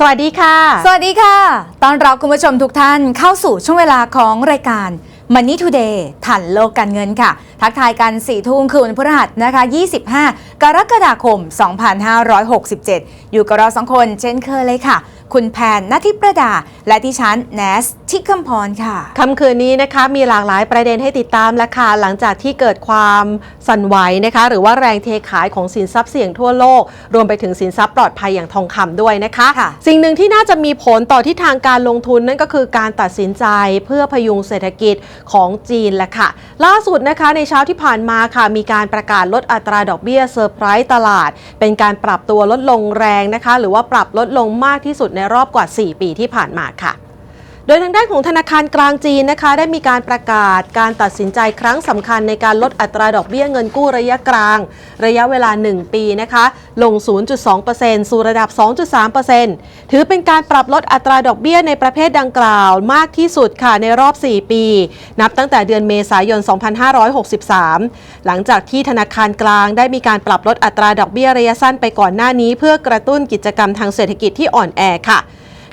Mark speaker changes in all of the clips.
Speaker 1: สวัสดีค่ะ
Speaker 2: สวัสดีค่ะ ตอนรับคุณผู้ชมทุกท่านเข้าสู่ช่วงเวลาของรายการ Money Today ทันโลกการเงินค่ะ ทักทายกัน4ทุ่มคืนวันพฤหัสนะคะ 25 กรกฎาคม 2567 อยู่กับเราสองคนเช่นเคยเลยค่ะคุณแพนนัทธิประดา และดิฉันแนสทิคำพรค่ะ
Speaker 1: ค่ำคืนนี้นะคะมีหลากหลายประเด็นให้ติดตามและค่ะหลังจากที่เกิดความสั่นไหวนะคะ หรือว่าแรงเทขายของสินทรัพย์เสี่ยงทั่วโลก รวมไปถึงสินทรัพย์ปลอดภัยอย่างทองคำด้วยนะคะ
Speaker 2: ค่ะ
Speaker 1: สิ่งหนึ่งที่น่าจะมีผลต่อที่ทางการลงทุนนั่นก็คือการตัดสินใจเพื่อพยุงเศรษฐกิจของจีนแหละค่ะ ล่าสุดนะคะในเช้าที่ผ่านมาค่ะมีการประกาศลดอัตราดอกเบี้ยเซอร์ไพรส์ตลาด เป็นการปรับตัวลดลงแรงนะคะ หรือว่าปรับลดลงมากที่สุดในรอบกว่า 4 ปีที่ผ่านมาค่ะ ดยทางด้านของธนาคารกลางจีนนะคะ ได้มีการประกาศการตัดสินใจครั้งสำคัญในการลดอัตราดอกเบี้ยเงินกู้ระยะกลาง ระยะเวลา 1 ปีนะคะ ลง 0.2%สู่ระดับ 2.3%ถือเป็นการปรับลดอัตราดอกเบี้ยในประเภทดังกล่าวมากที่สุดค่ะในรอบ 4 ปี นับตั้งแต่เดือนเมษายน 2563 หลังจากที่ธนาคารกลางได้มีการปรับลดอัตราดอกเบี้ยระยะสั้นไปก่อนหน้านี้ เพื่อกระตุ้นกิจกรรมทางเศรษฐกิจที่อ่อนแอค่ะ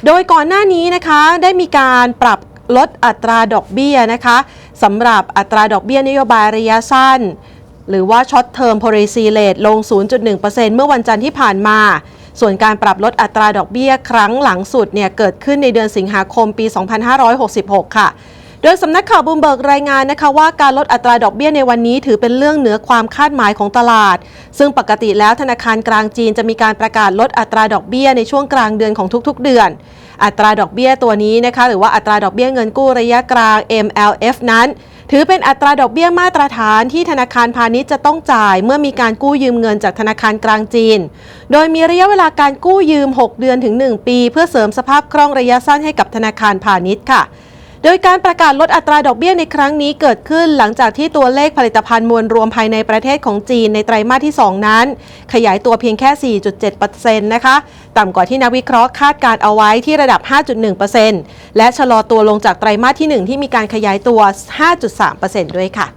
Speaker 1: โดยก่อนหน้านี้นะคะได้มีการปรับลดอัตราดอกเบี้ยนะคะสำหรับอัตราดอกเบี้ยนโยบายระยะสั้น หรือว่าช็อตเทอร์มโพเรซีเลตลง 0.1%เมื่อวันจันทร์ที่ผ่านมา ส่วนการปรับลดอัตราดอกเบี้ยครั้งหลังสุดเนี่ยเกิดขึ้นในเดือนสิงหาคมปี 2566 ค่ะ โดยสำนักข่าวบูมเบิร์กรายงานนะคะว่าการลดอัตราดอกเบี้ยในวันนี้ถือเป็นเรื่องเหนือความคาดหมายของตลาด ซึ่งปกติแล้วธนาคารกลางจีนจะมีการประกาศลดอัตราดอกเบี้ยในช่วงกลางเดือนของทุกๆ เดือน อัตราดอกเบี้ยตัวนี้นะคะหรือว่าอัตราดอกเบี้ยเงินกู้ระยะกลาง MLF นั้น ถือเป็นอัตราดอกเบี้ยมาตรฐานที่ธนาคารพาณิชย์จะต้องจ่ายเมื่อมีการกู้ยืมเงินจากธนาคารกลางจีน โดยมีระยะเวลาการกู้ยืม 6 เดือนถึง 1 ปี เพื่อเสริมสภาพคล่องระยะสั้นให้กับธนาคารพาณิชย์ค่ะ โดยการประกาศลดอัตราดอกเบี้ยในครั้งนี้เกิดขึ้นหลังจากที่ตัวเลขผลิตภัณฑ์มวลรวมภายในประเทศของจีนในไตรมาสที่ 2 นั้น ขยายตัวเพียงแค่ 4.7%นะคะ ต่ำกว่าที่นักวิเคราะห์คาดการเอาไว้ที่ระดับ 5.1%และชะลอตัวลงจากไตรมาสที่ 1 ที่มีการขยายตัว 5.3%ด้วยค่ะ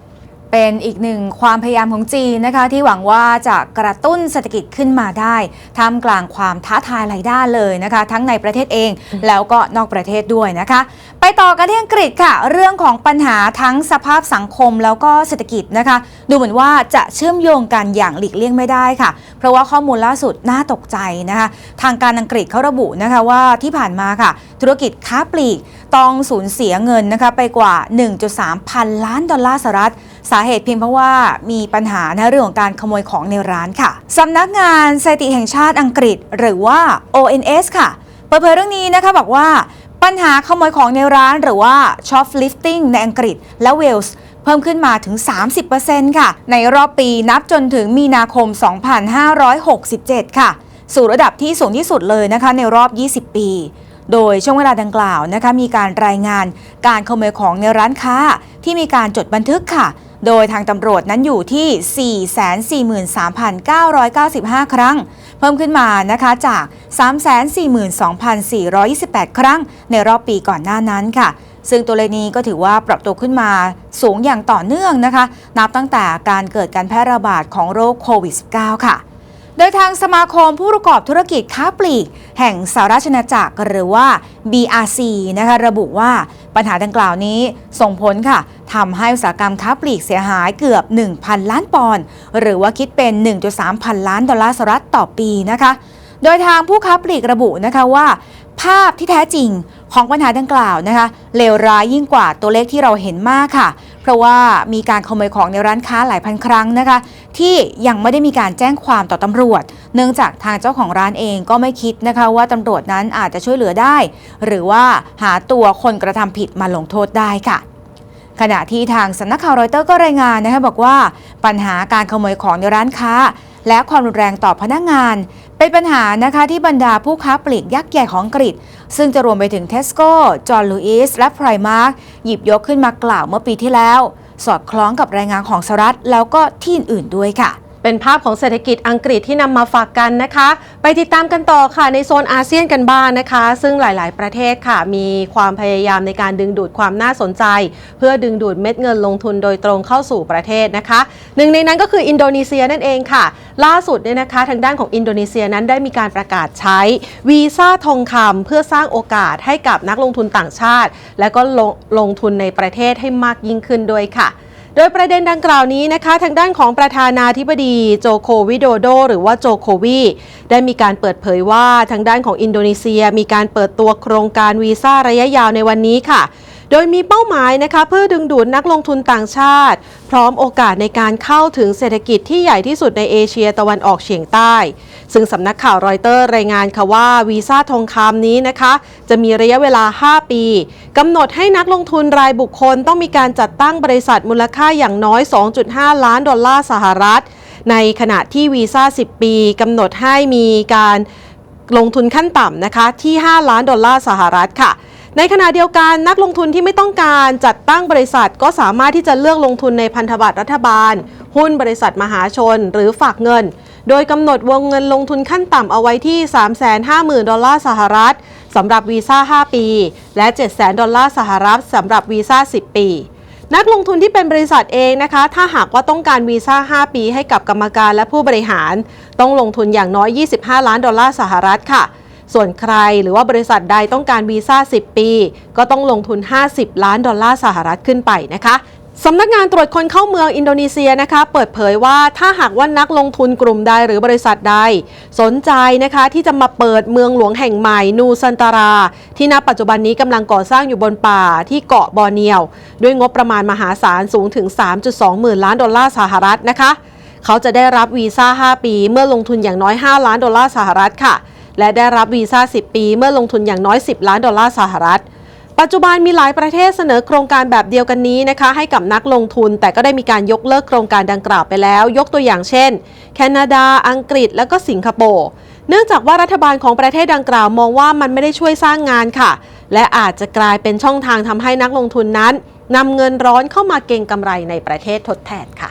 Speaker 2: เป็นอีกหนึ่งความพยายามของจีนนะคะ ที่หวังว่าจะกระตุ้นเศรษฐกิจขึ้นมาได้ท่ามกลางความท้าทายหลายด้านเลยนะคะ ทั้งในประเทศเองแล้วก็นอกประเทศด้วยนะคะ ไปต่อกันที่อังกฤษค่ะ เรื่องของปัญหาทั้งสภาพสังคมแล้วก็เศรษฐกิจนะคะ ดูเหมือนว่าจะเชื่อมโยงกันอย่างหลีกเลี่ยงไม่ได้ค่ะ เพราะว่าข้อมูลล่าสุดน่าตกใจนะคะ ทางการอังกฤษเขาระบุนะคะว่าที่ผ่านมาค่ะ ธุรกิจค้าปลีกต้องสูญเสียเงินนะคะไปกว่า 1.3 พันล้านดอลลาร์สหรัฐ สาเหตุเพียงเพราะว่ามีปัญหาในเรื่องของการขโมยของในร้านค่ะสำนักงานสถิติแห่งชาติอังกฤษ หรือว่า ONS ค่ะเปิดเผยเรื่องนี้นะคะบอกว่าปัญหาขโมยของในร้านหรือว่า shoplifting ในอังกฤษและเวลส์เพิ่มขึ้นมาถึง 30%ค่ะ ในรอบปีนับจนถึงมีนาคม 2567 ค่ะ สู่ระดับที่สูงที่สุดเลยนะคะในรอบ 20 ปี โดยช่วงเวลาดังกล่าวนะคะมีการรายงานการขโมยของในร้านค้าที่มีการจดบันทึกค่ะ โดยทางตำรวจนั้นอยู่ที่ 443,995 ครั้ง เพิ่มขึ้นมานะคะจาก 342,428 ครั้ง ในรอบปีก่อนหน้านั้นค่ะ ซึ่งตัวเลขนี้ก็ถือว่าปรับตัวขึ้นมาสูงอย่างต่อเนื่องนะคะ นับตั้งแต่การเกิดการแพร่ระบาดของโรคโควิด -19 ค่ะ ดยทางสมาคมผู้ประกอบธุรกิจค้าปลีก แห่งสหราชอาณาจักรหรือว่า BRC นะคะระบุว่าปัญหาดังกล่าวนี้ส่งผลค่ะทำให้อุตสาหกรรมค้าปลีกเสียหายเกือบ 1,000 ล้านปอนด์หรือว่าคิดเป็น 1.3 พันล้านดอลลาร์สหรัฐต่อปีนะคะ โดยทางผู้ค้าปลีกระบุนะคะว่า ภาพที่แท้จริงของปัญหาดังกล่าวนะคะเลวร้ายยิ่งกว่าตัวเลขที่เราเห็นมากค่ะ ราะว่ามีการขโมยของในร้านค้าหลายพันครั้งนะคะ ที่ยังไม่ได้มีการแจ้งความต่อตำรวจ เนื่องจากทางเจ้าของร้านเองก็ไม่คิดนะคะว่าตำรวจนั้นอาจจะช่วยเหลือได้ หรือว่าหาตัวคนกระทำผิดมาลงโทษได้ค่ะขณะที่ทางสำนักข่าวรอยเตอร์ก็รายงานนะคะบอกว่าปัญหาการขโมยของในร้านค้า และความรุนแรงต่อพนักงาน เป็นปัญหานะคะที่บรรดาผู้ค้าปลีกยักษ์ใหญ่ของอังกฤษ ซึ่งจะรวมไปถึงเทสโก้ จอห์นลูอิส และไพรมาร์กหยิบยกขึ้นมากล่าวเมื่อปีที่แล้ว สอดคล้องกับรายงานของสหรัฐแล้วก็ที่อื่นด้วยค่ะ
Speaker 1: เป็นภาพของเศรษฐกิจอังกฤษที่นำมาฝากกันนะคะ ไปติดตามกันต่อค่ะในโซนอาเซียนกันบ้างนะคะ ซึ่งหลาย ๆ ประเทศค่ะมีความพยายามในการดึงดูดความน่าสนใจ เพื่อดึงดูดเม็ดเงินลงทุนโดยตรงเข้าสู่ประเทศนะคะหนึ่งในนั้นก็คืออินโดนีเซียนั่นเองค่ะ ล่าสุดเนี่ยนะคะทางด้านของอินโดนีเซียนั้นได้มีการประกาศใช้วีซ่าทองคำเพื่อสร้างโอกาสให้กับนักลงทุนต่างชาติ และก็ลงลงทุนในประเทศให้มากยิ่งขึ้นด้วยค่ะ ดยประเด็นดังกล่าวนี้นะคะ ทางด้านของประธานาธิบดีโจโควิโดโด หรือว่าโจโควีได้มีการเปิดเผยว่าทางด้านของอินโดนีเซีย มีการเปิดตัวโครงการวีซ่าระยะยาวในวันนี้ค่ะ โดยมีเป้าหมายนะคะเพื่อดึงดูดนักลงทุนต่างชาติ พร้อมโอกาสในการเข้าถึงเศรษฐกิจที่ใหญ่ที่สุดในเอเชียตะวันออกเฉียงใต้ ซึ่งสำนักข่าวรอยเตอร์รายงานค่ะว่าวีซ่าทองคำนี้นะคะ จะมีระยะเวลา 5 ปีกำหนดให้นักลงทุนรายบุคคลต้องมีการจัดตั้งบริษัทมูลค่าอย่างน้อย 2.5 ล้านดอลลาร์สหรัฐ ในขณะที่วีซ่า 10 ปีกำหนดให้มีการลงทุนขั้นต่ำนะคะที่ 5 ล้านดอลลาร์สหรัฐค่ะ ในขณะเดียวกันนักลงทุนที่ไม่ต้องการจัดตั้งบริษัท ก็สามารถที่จะเลือกลงทุนในพันธบัตรรัฐบาล หุ้นบริษัทมหาชน หรือฝากเงิน โดยกำหนดวงเงินลงทุนขั้นต่ำเอาไว้ที่ 350,000 ดอลลาร์สหรัฐสำหรับวีซ่า 5 ปี และ 700,000 ดอลลาร์สหรัฐสำหรับวีซ่า 10 ปีนักลงทุนที่เป็นบริษัทเองนะคะ ถ้าหากว่าต้องการวีซ่า 5 ปีให้กับกรรมการและผู้บริหาร ต้องลงทุนอย่างน้อย 25 ล้านดอลลาร์สหรัฐค่ะ ส่วนใครหรือว่าบริษัทใดต้องการวีซ่า 10 ปี ก็ต้องลงทุน 50 ล้านดอลลาร์สหรัฐขึ้นไปนะคะสำนักงานตรวจคนเข้าเมืองอินโดนีเซียนะคะ เปิดเผยว่าถ้าหากว่านักลงทุนกลุ่มใดหรือบริษัทใด สนใจนะคะที่จะมาเปิดเมืองหลวงแห่งใหม่นูซันตารา ที่ณปัจจุบันนี้กำลังก่อสร้างอยู่บนป่าที่เกาะบอร์เนียว ด้วยงบประมาณมหาศาลสูงถึง 3.2 หมื่นล้านดอลลาร์สหรัฐนะคะ เขาจะได้รับวีซ่า 5 ปี เมื่อลงทุนอย่างน้อย 5 ล้านดอลลาร์สหรัฐค่ะ และได้รับวีซ่า 10 ปีเมื่อลงทุนอย่างน้อย 10 ล้านดอลลาร์สหรัฐ ปัจจุบันมีหลายประเทศเสนอโครงการแบบเดียวกันนี้นะคะ ให้กับนักลงทุน แต่ก็ได้มีการยกเลิกโครงการดังกล่าวไปแล้ว ยกตัวอย่างเช่น แคนาดา อังกฤษ และก็สิงคโปร์เนื่องจากว่ารัฐบาลของประเทศดังกล่าวมองว่ามันไม่ได้ช่วยสร้างงานค่ะ และอาจจะกลายเป็นช่องทางทำให้นักลงทุนนั้นนำเงินร้อนเข้ามาเก็งกำไรในประเทศทดแทนค่ะ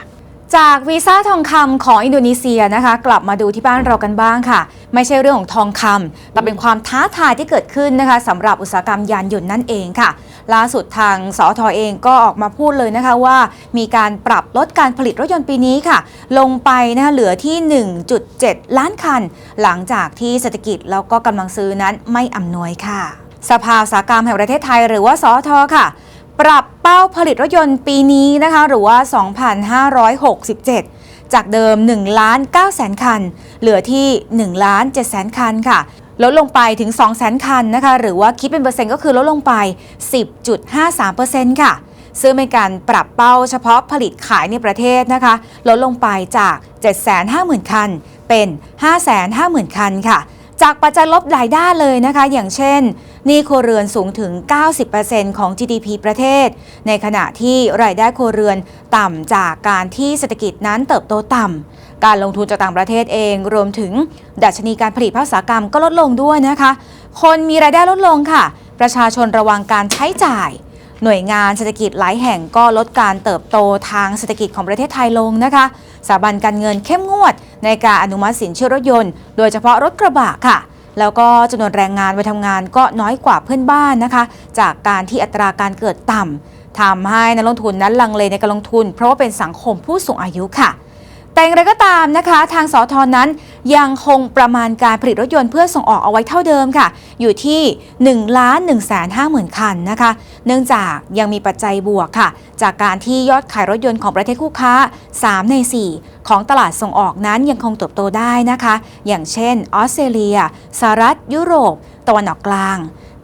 Speaker 2: จากวีซ่าทองคำของอินโดนีเซียนะคะ กลับมาดูที่บ้านเรากันบ้างค่ะ ไม่ใช่เรื่องของทองคำแต่เป็นความท้าทายที่เกิดขึ้นนะคะสำหรับอุตสาหกรรมยานยนต์นั่นเองค่ะ ล่าสุดทางสอทอเองก็ออกมาพูดเลยนะคะว่า มีการปรับลดการผลิตรถยนต์ปีนี้ค่ะ ลงไปนะคะเหลือที่ 1.7 ล้านคัน หลังจากที่เศรษฐกิจแล้วก็กำลังซื้อนั้นไม่อำนวยค่ะ สภาอุตสาหกรรมแห่งประเทศไทย หรือว่าสอทอค่ะ ปรับเป้าผลิตรถยนต์ปีนี้นะคะหรือว่า 2,567 จากเดิม1ล้าน9แสนคัน เหลือที่1ล้าน7แสนคันค่ะลดลงไปถึง2แสนคันนะคะ หรือว่าคิดเป็นเปอร์เซ็นต์ก็คือลดลงไป 10.53%ค่ะ ซึ่งเป็นการปรับเป้าเฉพาะผลิตขายในประเทศนะคะ ลดลงไปจาก 750,000 คัน เป็น 550,000 คันค่ะ จากปัจจัยลบหลายด้านเลยนะคะ อย่างเช่น หนี้ครัวเรือนสูงถึง 90%ของ GDP ประเทศ ในขณะที่รายได้ครัวเรือนต่ำจากการที่เศรษฐกิจนั้นเติบโตต่ำ การลงทุนจากต่างประเทศเองรวมถึง ดัชนีการผลิตภาคอุตสาหกรรมก็ลดลงด้วยนะคะ คนมีรายได้ลดลงค่ะ ประชาชนระวังการใช้จ่ายหน่วยงานเศรษฐกิจหลายแห่งก็ลดการเติบโตทางเศรษฐกิจของประเทศไทยลงนะคะ สถาบันการเงินเข้มงวดในการอนุมัติสินเชื่อรถยนต์ โดยเฉพาะรถกระบะค่ะ แล้วก็จำนวนแรงงานไปทำงานก็น้อยกว่าเพื่อนบ้านนะคะ จากการที่อัตราการเกิดต่ำทำให้นักลงทุนนั้นลังเลในการลงทุน เพราะว่าเป็นสังคมผู้สูงอายุค่ะ แต่อย่างไรก็ตามนะคะ ทางสอทอนนั้นยังคงประมาณการผลิตรถยนต์เพื่อส่งออกเอาไว้เท่าเดิมค่ะ อยู่ที่ 1 ล้าน1 5 0 0 0 0คันนะคะ เนื่องจากยังมีปัจจัยบวกค่ะ จากการที่ยอดขายรถยนต์ของประเทศคู่ค้า 3 ใน 4 ของตลาดส่งออกนั้นยังคงเติบโตได้นะคะ อย่างเช่น ออสเตรเลียสหรัฐยุโรป ตะวันออกกลาง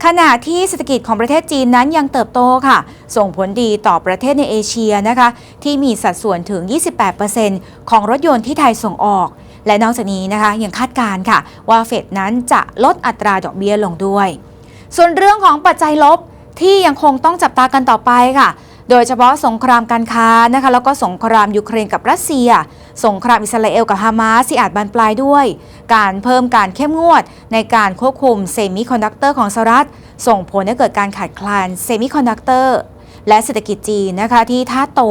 Speaker 2: ขณะที่เศรษฐกิจของประเทศจีนนั้นยังเติบโตค่ะ ส่งผลดีต่อประเทศในเอเชียนะคะ ที่มีสัดส่วนถึง 28%ของรถยนต์ที่ไทยส่งออก และนอกจากนี้นะคะยังคาดการ์ค่ะ ว่าเฟดนั้นจะลดอัตราดอกเบี้ยลงด้วย ส่วนเรื่องของปัจจัยลบที่ยังคงต้องจับตากันต่อไปค่ะ โดยเฉพาะสงครามการค้านะคะแล้วก็สงครามยูเครนกับรัสเซีย สงครามอิสราเอลกับฮามาสที่อาจบานปลายด้วย การเพิ่มการเข้มงวดในการควบคุมเซมิคอนดักเตอร์ของสหรัฐ ส่งผลให้เกิดการขาดแคลนเซมิคอนดักเตอร์และเศรษฐกิจจีนนะคะที่ท่าโต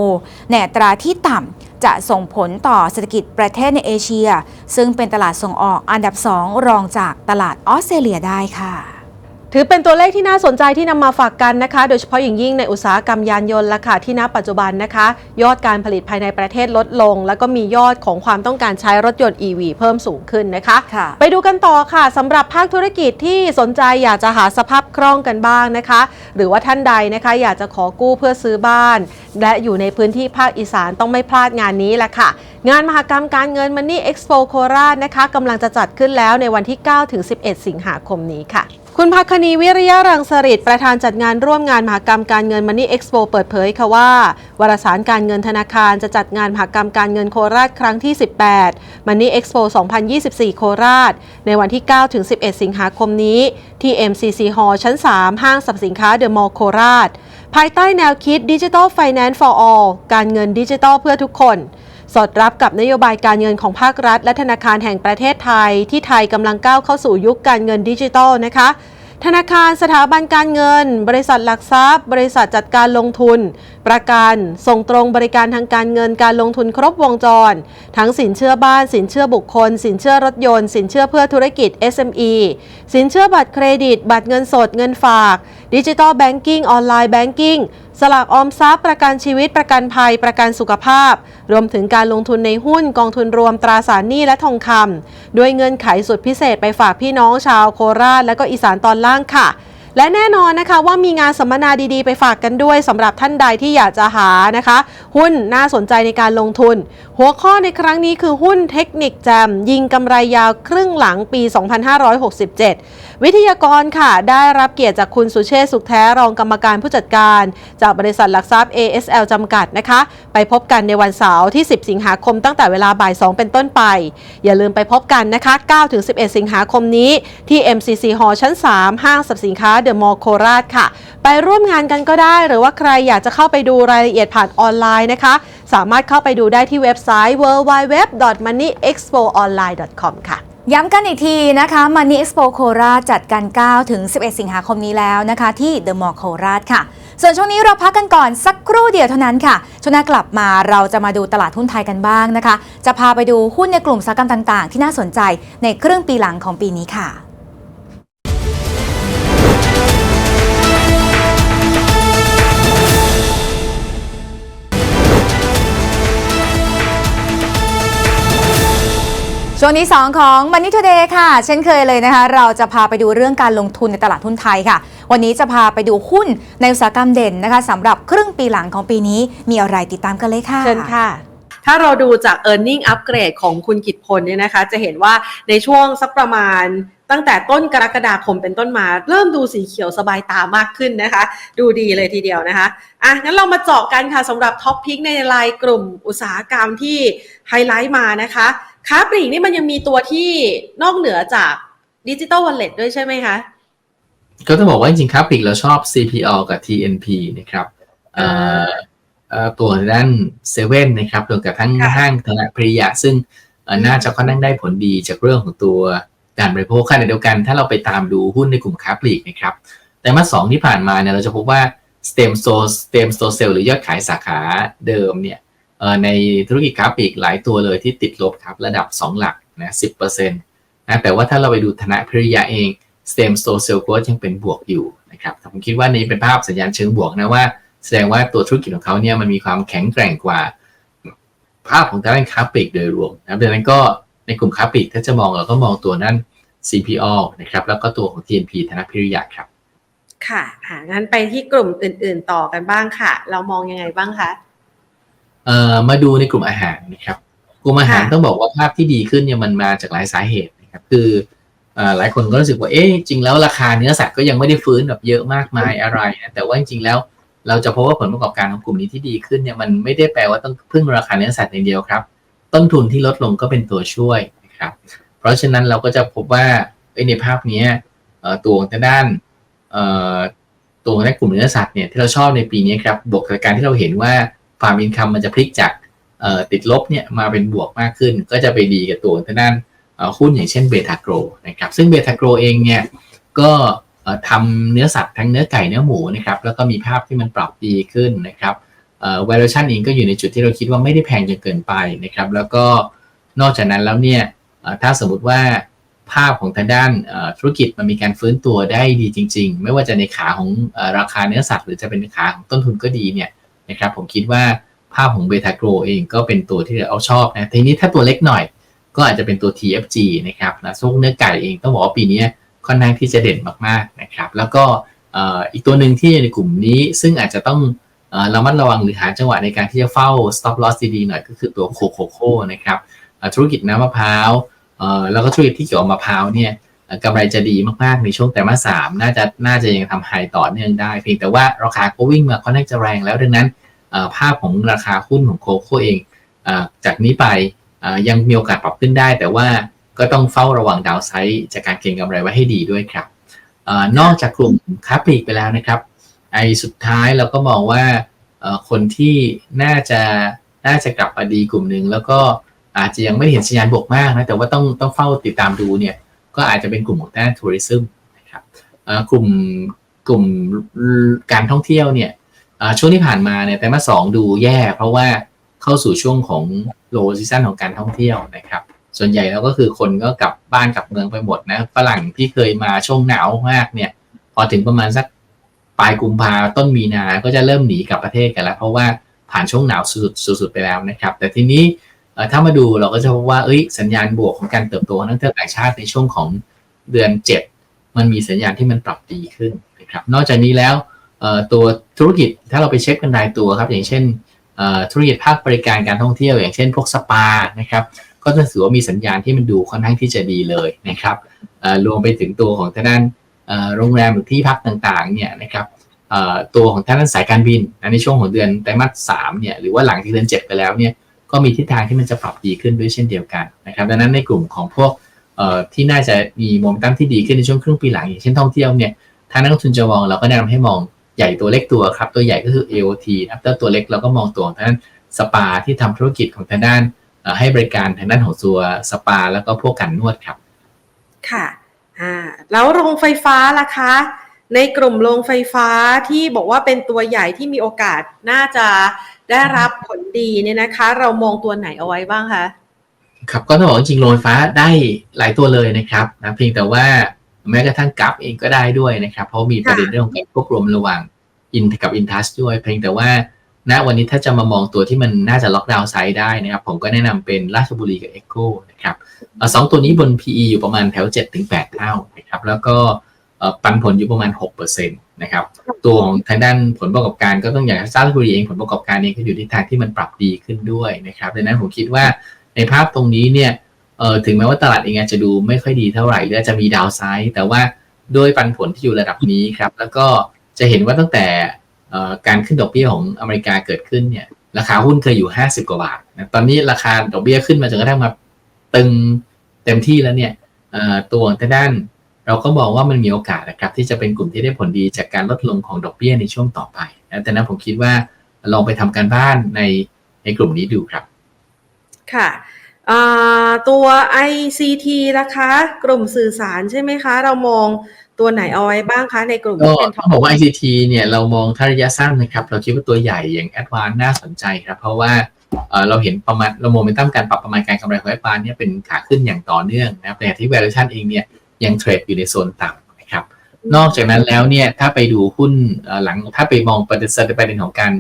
Speaker 2: ในอัตราที่ต่ำจะส่งผลต่อเศรษฐกิจประเทศในเอเชีย ซึ่งเป็นตลาดส่งออกอันดับ 2 รองจากตลาดออสเตรเลียได้ค่ะ
Speaker 1: ถือเป็นตัวเลขที่น่าสนใจที่นำมาฝากกันนะคะ โดยเฉพาะอย่างยิ่งในอุตสาหกรรมยานยนต์ละค่ะที่ณปัจจุบันนะคะ ยอดการผลิตภายในประเทศลดลง แล้วก็มียอดของความต้องการใช้รถยนต์ EV เพิ่มสูงขึ้นนะคะ
Speaker 2: ค่ะ
Speaker 1: ไปดูกันต่อค่ะสำหรับภาคธุรกิจที่สนใจอยากจะหาสภาพคล่องกันบ้างนะคะ หรือว่าท่านใดนะคะ อยากจะขอกู้เพื่อซื้อบ้าน และอยู่ในพื้นที่ภาคอีสานต้องไม่พลาดงานนี้แหละค่ะ งานมหกรรมการเงิน Money Expo โคราชนะคะกำลังจะจัดขึ้นแล้วในวันที่ 9-11 สิงหาคมนี้ค่ะ คุณภักคณีวิริยะรังสฤษดิ์ประธานจัดงานร่วมงานมหกรรมการเงิน Money Expo เปิดเผยค่ะว่า วารสารการเงินธนาคารจะจัดงานมหกรรมการเงินโคราชครั้งที่ 18 Money Expo 2024 โคราช ในวันที่9-11 สิงหาคมนี้ ที่ MCC Hall ชั้น 3 ห้างสรรพสินค้าเดอะมอลล์โคราช ภายใต้แนวคิด Digital Finance for All การเงินดิจิทัลเพื่อทุกคน สอดรับกับนโยบายการเงินของภาครัฐ และธนาคารแห่งประเทศไทย ที่ไทยกำลังก้าวเข้าสู่ยุคการเงินดิจิทัลนะคะธนาคารสถาบันการเงิน บริษัทหลักทรัพย์ บริษัทจัดการลงทุน ประกันส่งตรงบริการทางการเงินการลงทุนครบวงจร ทั้งสินเชื่อบ้าน สินเชื่อบุคคล สินเชื่อรถยนต์ สินเชื่อเพื่อธุรกิจ SME สินเชื่อบัตรเครดิต บัตรเงินสดเงินฝากดิจิ t a ลแบงกิ้งออนไลน์แบงกิ้ง สลากออมทรัพย์ประกันชีวิตประกันภัยประกันสุขภาพ รวมถึงการลงทุนในหุ้นกองทุนรวมตราสารหนี้และทองคำด้วยเงื่อนไขสุดพิเศษไปฝากพี่น้องชาวโคราชและก็อีสานตอนล่างค่ะ และแน่นอนนะคะว่ามีงานสัมมนาดีๆ ไปฝากกันด้วยสำหรับท่านใดที่อยากจะหานะคะ หุ้นน่าสนใจในการลงทุน หัวข้อในครั้งนี้คือหุ้นเทคนิคแจม ยิงกำไรยาวครึ่งหลังปี 2567 วิทยากรค่ะ ได้รับเกียรติจากคุณสุเชษสุขแท้รองกรรมการผู้จัดการ จากบริษัทหลักทรัพย์ ASL จำกัดนะคะ ไปพบกันในวันเสาร์ที่ 10 สิงหาคมตั้งแต่เวลาบ่าย 2 เป็นต้นไป อย่าลืมไปพบกันนะคะ 9-11 สิงหาคมนี้ที่ MCC Hall ชั้น 3 ห้างสรรพสินค้าเดอะมอลโคราชค่ะ ไปร่วมงานกันก็ได้ หรือว่าใครอยากจะเข้าไปดูรายละเอียดผ่านออนไลน์นะคะ สามารถเข้าไปดูได้ที่เว็บไซต์ www.moneyexpoonline.com ค่ะ
Speaker 2: ย้ำกันอีกทีนะคะ Money Expo โคราชจัดกัน 9 ถึง 11 สิงหาคมนี้แล้วนะคะ ที่ The Mall โคราชค่ะ ส่วนช่วงนี้เราพักกันก่อนสักครู่เดียวเท่านั้นค่ะ ช่วงหน้ากลับมาเราจะมาดูตลาดหุ้นไทยกันบ้างนะคะ จะพาไปดูหุ้นในกลุ่มสากรรมต่าง ๆ ที่น่าสนใจในครึ่งปีหลังของปีนี้ค่ะ ช่วงที่2ของ Money Today ค่ะ เช่นเคยเลยนะคะ เราจะพาไปดูเรื่องการลงทุนในตลาดหุ้นไทยค่ะ วันนี้จะพาไปดูหุ้นในอุตสาหกรรมเด่นนะคะสำหรับครึ่งปีหลังของปีนี้มีอะไรติดตามกันเลยค่ะ
Speaker 1: เชิญค่ะถ้าเราดูจาก e a r n i n g upgrade ของคุณกิตพลเนี่ยนะคะ จะเห็นว่าในช่วงสักประมาณตั้งแต่ต้นกรกฎาคมเป็นต้นมา เริ่มดูสีเขียวสบายตามากขึ้นนะคะ ดูดีเลยทีเดียวนะคะอะงั้นเรามาเจาะกันค่ะสำหรับท็อปพิกในรายกลุ่มอุตสาหกรรมที่ไฮไลท์มานะคะ ค้าปลีกนี่มันยังมีตัวที่นอกเหนือจากดิจิ t a ลวอลเล็ตด้วยใช่ไหมคะ
Speaker 3: ก็ต้องบอกว่าจริงๆครับปีกเราชอบ CPO กับ TNP นะครับเอ่อเอ่อตัวด้านเซเว่นนะครับรวมกับทั้ง
Speaker 1: ค่ะ
Speaker 3: ห้างธนาปริยะซึ่งเอ่อน่าจะค่อนข้างได้ผลดีจากเรื่องของตัวการบริโภคขณะเดียวกันถ้าเราไปตามดูหุ้นในกลุ่มค้าปลีกนะครับแต่มาสองที่ผ่านมาเนี่ยเราจะพบว่า stem store stem store sale หรือยอดขายสาขาเดิมเนี่ยเอ่อ ในธุรกิจค้าปลีกหลายตัวเลยที่ติดลบครับระดับ 2 หลักนะ10%นะแต่ว่าถ้าเราไปดูธนาปริยะเอง stem store sale growth ยังเป็นบวกอยู่นะครับผมคิดว่านี่เป็นภาพสัญญาณเชิงบวกนะว่า แสดงว่าตัวธุรกิจของเขาเนี่ยมันมีความแข็งแกร่งกว่า ภาพของทางด้านค้าปลีกโดยรวมนะดังนั้นก็ในกลุ่มค้าปลีกถ้าจะมองเราก็มองตัวนั้น CPO นะครับแล้วก็ตัวของ TNP ธนพิริยะครับ
Speaker 1: ค่ะงั้นไปที่กลุ่มอื่น ๆ ต่อกันบ้างค่ะ เรามองยังไงบ้างคะ
Speaker 3: เอ่อมาดูในกลุ่มอาหารนะครับ กลุ่มอาหาร
Speaker 1: ค่ะ
Speaker 3: ต้องบอกว่าภาพที่ดีขึ้นเนี่ยมันมาจากหลายสาเหตุนะครับ คือเอ่อหลายคนก็รู้สึกว่าเอ๊ะจริงแล้วราคาเนื้อสัตว์ก็ยังไม่ได้ฟื้นแบบเยอะมากมายอะไรนะแต่ว่าจริงๆแล้วเราจะพบว่าผลประกอบการของกลุ่มนี้ที่ดีขึ้นเนี่ยมันไม่ได้แปลว่าต้องพึ่งราคาเนื้อสัตว์อย่างเดียวครับ ต้นทุนที่ลดลงก็เป็นตัวช่วยนะครับ เพราะฉะนั้นเราก็จะพบว่าเอ้ยในภาพเนี้ยเอ่อตัวของทางด้านเอ่อตัวในกลุ่มเนื้อสัตว์เนี่ยที่เราชอบในปีนี้ครับบวกกับการที่เราเห็นว่า ฟาร์มอินคัมมันจะพลิกจากติดลบเนี่ยมาเป็นบวกมากขึ้น ก็จะไปดีกับตัวทางด้านหุ้นอย่างเช่นเบทาโกรนะครับซึ่งเบทาโกรเองเนี่ยก็ทำเนื้อสัตว์ทั้งเนื้อไก่เนื้อหมูนะครับแล้วก็มีภาพที่มันปรับดีขึ้นนะครับเอ่อ valuation เองก็อยู่ในจุดที่เราคิดว่าไม่ได้แพงจนเกินไปนะครับแล้วก็นอกจากนั้นแล้วเนี่ยถ้าสมมติว่าภาพของทางด้านธุรกิจมันมีการฟื้นตัวได้ดีจริง ๆ ไม่ว่าจะในขาของราคาเนื้อสัตว์ หรือจะเป็นขาของต้นทุนก็ดีเนี่ย นะครับผมคิดว่าภาพของเบทาโกรเองก็เป็นตัวที่เราชอบนะทีนี้ถ้าตัวเล็กหน่อยก็อาจจะเป็นตัว TFG นะครับนะซุกเนื้อไก่เองต้องบอกว่าปีนี้ค่อนข้างที่จะเด่นมากๆนะครับ แล้วก็อีกตัวหนึ่งที่ในกลุ่มนี้ซึ่งอาจจะต้องเระมัดระวังหรือหาจังหวะในการที่จะเฝ้า stop loss ดีๆหน่อยก็คือตัวโคโคโค่นะครับธุรกิจน้ำมะพร้าวแล้วก็ธุรกิจที่เกี่ยวกับมะพร้าวเนี่ย กำไรจะดีมากๆในช่วงไตรมาสสามน่าจะน่าจะยังทำไฮต่อเนื่องได้ เพียงแต่ว่าราคาก็วิ่งมาค่อนข้างจะแรงแล้วดังนั้นภาพของราคาหุ้นของโคโค่เองจากนี้ไปยังมีโอกาสปรับขึ้นได้ แต่ว่าก็ต้องเฝ้าระวังดาวไซด์จากการเก็งกำไรไว้ให้ดีด้วยครับอนอกจากกลุ่มค้าปลีกไปแล้วนะครับ ไอ้สุดท้ายเราก็มองว่าคนที่น่าจะน่าจะกลับมาดีกลุ่มหนึ่งแล้วก็อาจจะยังไม่เห็นสัญญาณบวกมากนะแต่ว่าต้องต้องเฝ้าติดตามดูเนี่ย ก็อาจจะเป็นกลุ่มของด้านทัวริซึมนะครับกลุ่มกลุ่มการท่องเที่ยวเนี่ยช่วงที่ผ่านมาเนี่ยแต่มาสองดูแย่เพราะว่าเข้าสู่ช่วงของโลซีซันของการท่องเที่ยวนะครับ ส่วนใหญ่แล้วก็คือคนก็กลับบ้านกลับเมืองไปหมดนะฝรั่งที่เคยมาช่วงหนาวมากเนี่ย พอถึงประมาณสักปลายกุมภาต้นมีนา ก็จะเริ่มหนีกลับประเทศกันแล้ว เพราะว่าผ่านช่วงหนาวสุดๆสุดไปแล้วนะครับ แต่ทีนี้ ถ้ามาดูเราก็จะพบว่าเอ้ยสัญญาณบวกของการเติบโตของนักท่องเที่ยวต่างชาติในช่วงของเดือน 7 มันมีสัญญาณที่มันปรับดีขึ้นนะครับนอกจากนี้แล้วตัวธุรกิจถ้าเราไปเช็คกันรายตัวครับ อย่างเช่นธุรกิจภาคบริการการท่องเที่ยว อย่างเช่นพวกสปานะครับก็จะถือว่ามีสัญญาณที่มันดูค่อนข้างที่จะดีเลยนะครับรวมไปถึงตัวของทางด้านโรงแรมหรือที่พักต่างๆเนี่ยนะครับตัวของทางด้านสายการบินในช่วงของเดือนไตรมาสสามเนี่ยหรือว่าหลังที่เดือนเจ็ดไปแล้วเนี่ย ก็มีทิศทางที่มันจะปรับดีขึ้นด้วยเช่นเดียวกันนะครับ ดังนั้นในกลุ่มของพวกที่น่าจะมีโมเมนตัมที่ดีขึ้นในช่วงครึ่งปีหลังอย่างเช่นท่องเที่ยวเนี่ยถ้านักลงทุนจะมองเราก็แนะนำให้มองใหญ่ตัวเล็กตัวครับ ตัวใหญ่ก็คือ AOT นะครับถ้าตัวเล็กเราก็มองตัวทางด้านสปาที่ทำธุรกิจของทางด้านให้บริการทางด้านของตัวสปา แล้วก็พวกการนวดครับ
Speaker 1: ค่ะอ่าแล้วโรงไฟฟ้าล่ะคะ ในกลุ่มโรงไฟฟ้าที่บอกว่าเป็นตัวใหญ่ที่มีโอกาสน่าจะ ได้รับผลดีเนี่ยนะคะ เรามองตัวไหนเอาไว้บ้างคะ
Speaker 3: ครับก็ต้องบอกจริงๆโรงไฟฟ้าได้หลายตัวเลยนะครับนะเพียงแต่ว่าแม้กระทั่งกับเองก็ได้ด้วยนะครับ เพราะมีประเด็นเรื่องของการควบรวมระหว่างอินกับอินทัสด้วย เพียงแต่ว่าณวันนี้ถ้าจะมามองตัวที่มันน่าจะล็อกดาวน์ไซด์ได้นะครับ ผมก็แนะนำเป็นราชบุรีกับเอ็กโกนะครับอสองตัวนี้บน PE อยู่ประมาณแถว7ถึง8เท่านะครับแล้วก็ปันผลอยู่ประมาณ 6%น นะครับ ตัวของทางด้านผลประกอบการก็ต้องอย่างราชบุรีเองผลประกอบการเองก็อยู่ที่ทางที่มันปรับดีขึ้นด้วยนะครับดังนั้นผมคิดว่าในภาพตรงนี้เนี่ยเออถึงแม้ว่าตลาดเองอาจจะดูไม่ค่อยดีเท่าไหร่หรืออาจจะมีดาวไซด์แต่ว่าด้วยปันผลที่อยู่ระดับนี้ครับ แล้วก็จะเห็นว่าตั้งแต่เอ่อการขึ้นดอกเบี้ยของอเมริกาเกิดขึ้นเนี่ยราคาหุ้นเคยอยู่ 50 กว่าบาทนะตอนนี้ราคาดอกเบี้ยขึ้นมาจนกระทั่งมาตึงเต็มที่แล้วเนี่ยเอ่อตัวทางด้าน เราก็มองว่ามันมีโอกาสนะครับที่จะเป็นกลุ่มที่ได้ผลดีจากการลดลงของดอกเบี้ยในช่วงต่อไปนะแต่นั้นผมคิดว่าลองไปทำการบ้านในในกลุ่มนี้ดูครับ
Speaker 1: ค่ะอ่าตัว ICT นะคะ กลุ่มสื่อสารใช่ไหมคะ เรามองตัวไหนเอาไว้บ้างคะในกลุ่ม
Speaker 3: ก็
Speaker 1: ที่เป็น
Speaker 3: ต้องบอกว่า ICT เนี่ยเรามองถ้าระยะสั้นนะครับ เราคิดว่าตัวใหญ่อย่าง a d v a n c e น่าสนใจครับ เพราะว่าเอ่อเราเห็นประมาณเราโมเมนตัมการปรับประมาณการกำไรของ a d v a n c e เนี่ยเป็นขาขึ้นอย่างต่อเนื่องนะครับแต่ที่ valuation เองเนี่ย ยังเทรดอยู่ในโซนต่ำนะครับ นอกจากนั้นแล้วเนี่ยถ้าไปดูหุ้นหลังถ้าไปมองประเด็นประเด็นของการ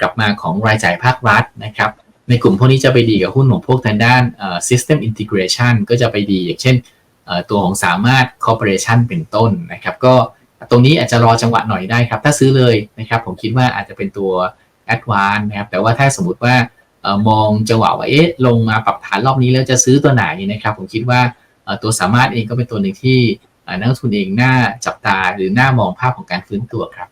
Speaker 3: กลับมาของรายจ่ายภาครัฐนะครับ ในกลุ่มพวกนี้จะไปดีกับหุ้นของพวกทางด้าน system integration ก็จะไปดีอย่างเช่นตัวของสามารถ corporation เป็นต้นนะครับ ก็ตรงนี้อาจจะรอจังหวะหน่อยได้ครับ ถ้าซื้อเลยนะครับ ผมคิดว่าอาจจะเป็นตัว advance นะครับ แต่ว่าถ้าสมมติว่ามองจังหวะว่าเอ๊ะลงมาปรับฐานรอบนี้แล้วจะซื้อตัวไหนนะครับ ผมคิดว่า ตัวสามารถเองก็เป็นตัวหนึ่งที่นักลงทุนเองน่าจับตาหรือน่ามองภาพของการฟื้นตัวครับ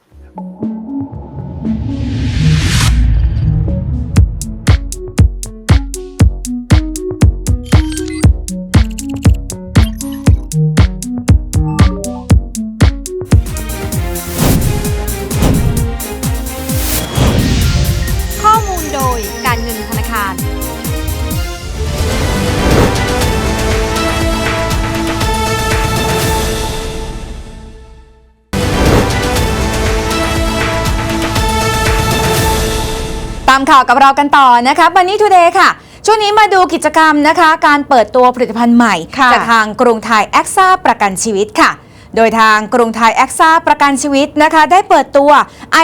Speaker 3: า
Speaker 2: มข่าวกับเรากันต่อนะคะบันนี้ทูเดย์ค่ะ ช่วงนี้มาดูกิจกรรมนะคะ การเปิดตัวผลิตภัณฑ์ใหม่
Speaker 1: ค่ะ
Speaker 2: จากทางกรุงไทยแอคซ่าประกันชีวิตค่ะ โดยทางกรุงไทยแอคซ่าประกันชีวิตนะคะ ได้เปิดตัว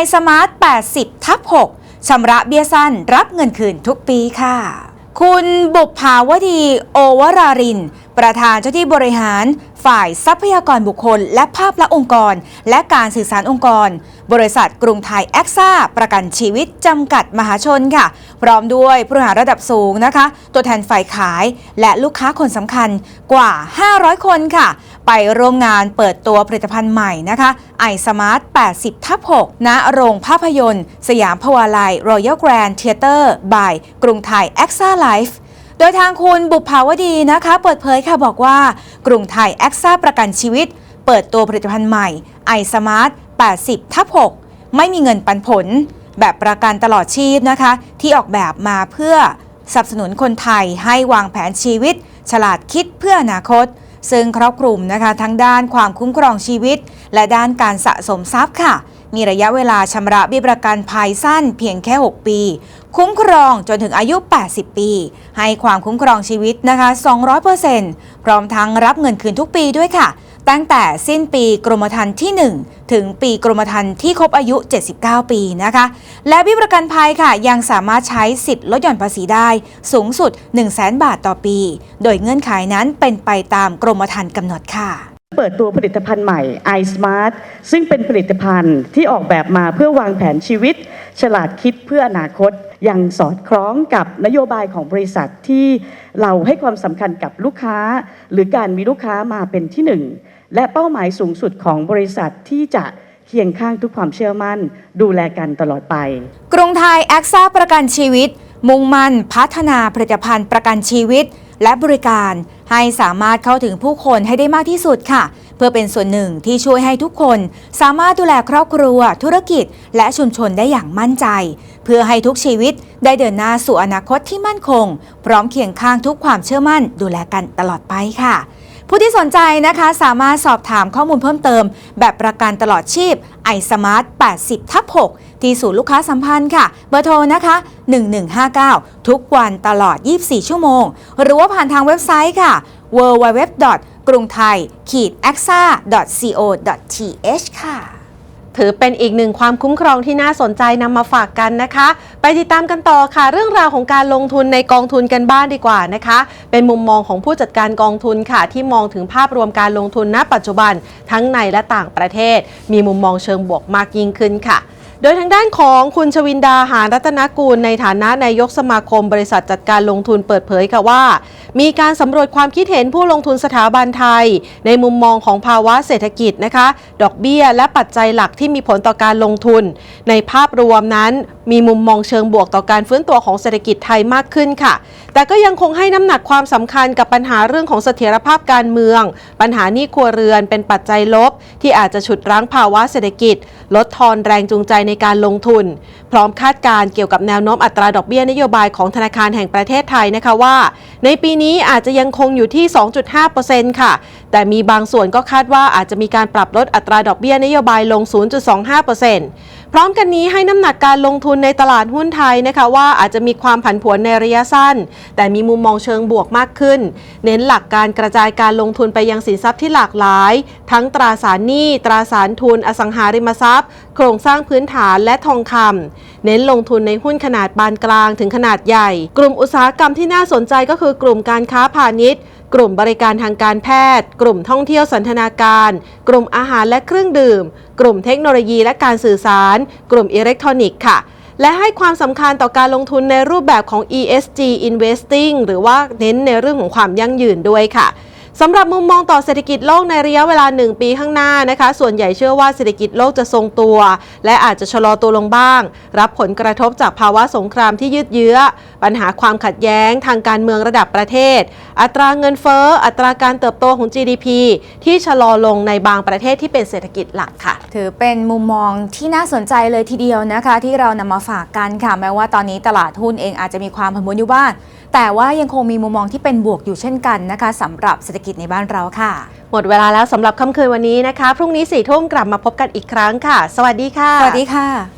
Speaker 2: iSmart 80ทับ6ชำระเบี้ยสั้นรับเงินคืนทุกปีค่ะ คุณบุพภาวดีโอวราริน ประธานเจ้าที่บริหาร ฝ่ายทรัพยากรบุคคล และภาพละองค์กร และการสื่อสารองค์กร บริษัทกรุงไทยแอคซ่า ประกันชีวิตจำกัดมหาชนค่ะ พร้อมด้วยผู้บริหารระดับสูงนะคะ ตัวแทนฝ่ายขาย และลูกค้าคนสำคัญกว่า 500 คนค่ะ ไปร่วมงานเปิดตัวผลิตภัณฑ์ใหม่นะคะ iSmart 80 ทับ6ณโรงภาพยนตร์ สยามพวาลัย Royal Grand Theatre by กรุงไทย a x a Life โดยทางคุณบุพภาวดีนะคะ เปิดเผยค่ะบอกว่า กรุงไทย a x a ประกันชีวิต เปิดตัวผลิตภัณฑ์ใหม่ iSmart 80 ทับ6ไม่มีเงินปันผล แบบประกันตลอดชีพนะคะ ที่ออกแบบมาเพื่อสนับสนุนคนไทยให้วางแผนชีวิต ฉลาดคิดเพื่ออนาคต ซึ่งครอบคลุมนะคะทั้งด้านความคุ้มครองชีวิต และด้านการสะสมทรัพย์ค่ะ มีระยะเวลาชำระเบี้ยประกันภัยสั้นเพียงแค่ 6 ปี คุ้มครองจนถึงอายุ 80 ปี ให้ความคุ้มครองชีวิตนะคะ 200%พร้อมทั้งรับเงินคืนทุกปีด้วยค่ะ ตั้งแต่สิ้นปีกรมธรรม์ที่ 1 ถึงปีกรมธรรม์ที่ครบอายุ 79 ปีนะคะ และวิประกันภัยค่ะ ยังสามารถใช้สิทธิ์ลดหย่อนภาษีได้ สูงสุด 1 0 0 0 0แบาทต่อปี โดยเงื่อนไขนั้นเป็นไปตามกรมธรรม์กำหนดค่ะ
Speaker 4: เปิดตัวผลิตภัณฑ์ใหม่ iSmart ซึ่งเป็นผลิตภัณฑ์ที่ออกแบบมาเพื่อวางแผนชีวิต ฉลาดคิดเพื่ออนาคต ยังสอดคล้องกับนโยบายของบริษัทที่เราให้ความสำคัญกับลูกค้า หรือการมีลูกค้ามาเป็นที่หนึ่ง และเป้าหมายสูงสุดของบริษัทที่จะเคียงข้างทุกความเชื่อมั่น ดูแลกันตลอดไป
Speaker 2: กรุงไทยแอคซ่าประกันชีวิต มุ่งมั่นพัฒนาผลิตภัณฑ์ประกันชีวิต และบริการ ให้สามารถเข้าถึงผู้คนให้ได้มากที่สุดค่ะ เพื่อเป็นส่วนหนึ่งที่ช่วยให้ทุกคน สามารถดูแลครอบครัว ธุรกิจ และชุมชนได้อย่างมั่นใจ เพื่อให้ทุกชีวิตได้เดินหน้าสู่อนาคตที่มั่นคง พร้อมเคียงข้างทุกความเชื่อมั่น ดูแลกันตลอดไปค่ะ ผู้ที่สนใจนะคะสามารถสอบถามข้อมูลเพิ่มเติม แบบประกันตลอดชีพไอสมาร์ท80ทับ6ที่ศูนย์ลูกค้าสัมพันธ์ค่ะ เบอร์โทรนะคะ 1159 ทุกวันตลอด 24 ชั่วโมง หรือว่าผ่านทางเว็บไซต์ค่ะ www. กรุงไทย axa co th ค่ะ
Speaker 1: ถือเป็นอีกหนึ่งความคุ้มครองที่น่าสนใจนำมาฝากกันนะคะ ไปติดตามกันต่อค่ะ เรื่องราวของการลงทุนในกองทุนกันบ้านดีกว่านะคะ เป็นมุมมองของผู้จัดการกองทุนค่ะ ที่มองถึงภาพรวมการลงทุนณปัจจุบันทั้งในและต่างประเทศ มีมุมมองเชิงบวกมากยิ่งขึ้นค่ะ โดยทางด้านของคุณชวินดาหารรัตนกูลในฐานะนายกสมาคมบริษัทจัดการลงทุนเปิดเผยค่ะว่า มีการสำรวจความคิดเห็นผู้ลงทุนสถาบันไทย ในมุมมองของภาวะเศรษฐกิจนะคะ ดอกเบี้ยและปัจจัยหลักที่มีผลต่อการลงทุน ในภาพรวมนั้น มีมุมมองเชิงบวกต่อการฟื้นตัวของเศรษฐกิจไทยมากขึ้นค่ะ แต่ก็ยังคงให้น้ำหนักความสำคัญกับปัญหาเรื่องของเสถียรภาพการเมือง ปัญหาหนี้ครัวเรือนเป็นปัจจัยลบ ที่อาจจะฉุดรั้งภาวะเศรษฐกิจ ลดทอนแรงจูงใจในการลงทุน พร้อมคาดการเกี่ยวกับแนวโน้มอัตราดอกเบี้ยนโยบายของธนาคารแห่งประเทศไทยนะคะว่า ในปีนี้อาจจะยังคงอยู่ที่ 2.5%ค่ะ แต่มีบางส่วนก็คาดว่าอาจจะมีการปรับลดอัตราดอกเบี้ยนโยบายลง 0.25% พร้อมกันนี้ให้น้ำหนักการลงทุนในตลาดหุ้นไทยนะคะว่าอาจจะมีความผันผวนในระยะสั้น แต่มีมุมมองเชิงบวกมากขึ้น เน้นหลักการกระจายการลงทุนไปยังสินทรัพย์ที่หลากหลาย ทั้งตราสารหนี้ตราสารทุน อสังหาริมทรัพย์ โครงสร้างพื้นฐานและทองคำเน้นลงทุนในหุ้นขนาดปานกลางถึงขนาดใหญ่ กลุ่มอุตสาหกรรมที่น่าสนใจก็คือกลุ่มการค้าพาณิชย์ กลุ่มบริการทางการแพทย์ กลุ่มท่องเที่ยวสันทนาการ กลุ่มอาหารและเครื่องดื่ม กลุ่มเทคโนโลยีและการสื่อสาร กลุ่มอิเล็กทรอนิกส์ค่ะและให้ความสำคัญต่อการลงทุนในรูปแบบของ ESG Investing หรือว่าเน้นในเรื่องของความยั่งยืนด้วยค่ะ สำหรับมุมมองต่อเศรษฐกิจโลกในระยะเวลา 1 ปีข้างหน้านะคะ ส่วนใหญ่เชื่อว่าเศรษฐกิจโลกจะทรงตัว และอาจจะชะลอตัวลงบ้าง รับผลกระทบจากภาวะสงครามที่ยืดเยื้อ ปัญหาความขัดแย้งทางการเมืองระดับประเทศ อัตราเงินเฟ้อ อัตราการเติบโตของ GDP ที่ชะลอลงในบางประเทศที่เป็นเศรษฐกิจหลักค่ะ
Speaker 2: ถือเป็นมุมมองที่น่าสนใจเลยทีเดียวนะคะ ที่เรานำมาฝากกันค่ะแม้ว่าตอนนี้ตลาดหุ้นเองอาจจะมีความผันผวนอยู่บ้าง แต่ว่ายังคงมีมุมมองที่เป็นบวกอยู่เช่นกันนะคะสำหรับเศรษฐกิจในบ้านเราค่ะ
Speaker 1: หมดเวลาแล้วสำหรับค่ำคืนวันนี้นะคะ พรุ่งนี้สี่ทุ่มกลับมาพบกันอีกครั้งค่ะ สวัสดีค่ะ
Speaker 2: สวัสดีค่ะ